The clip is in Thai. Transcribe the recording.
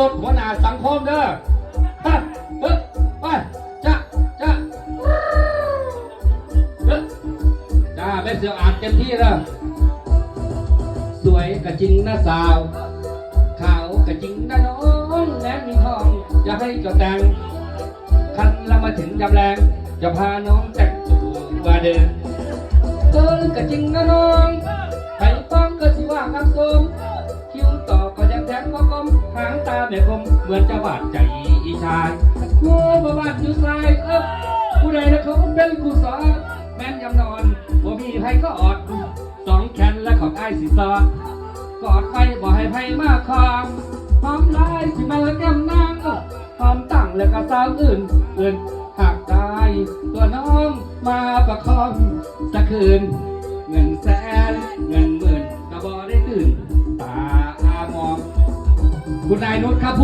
รถหัวหน้าสังคมเด้อฮะเฮ้ยไปจ้าจ้าเฮ้ยจ้าแม่เสืออ่านเต็มที่แล้วสวยกะจริงนะสาวขาวกะจริงนะน้องแม้มีทองจะให้เจ้าแต่งคันล้วมาถึงยามแรงจะพาน้องแต่งตัวเดินเกินกะจริงนะน้องไผ่ป้องก็สิว่าคำสม หางตาแม่คมเหมือนจะบาดใจอีชายโง่บ่บาดอยู่สายเอ๊บผู้ใดนะเขาเป็นกูสอนแม่นยำนอนบ่มีไผก็อดสองแขนและของไอ้ายสิซอดกอดไปบ่ให้ไผมาคองหอมลายสิมาละแก้มนางหอมตั้งแล้วก็สาวอื่นอื่นหากตายตัวน้องมาประคองสักคืนเงินแสน คุณนายนุชครับ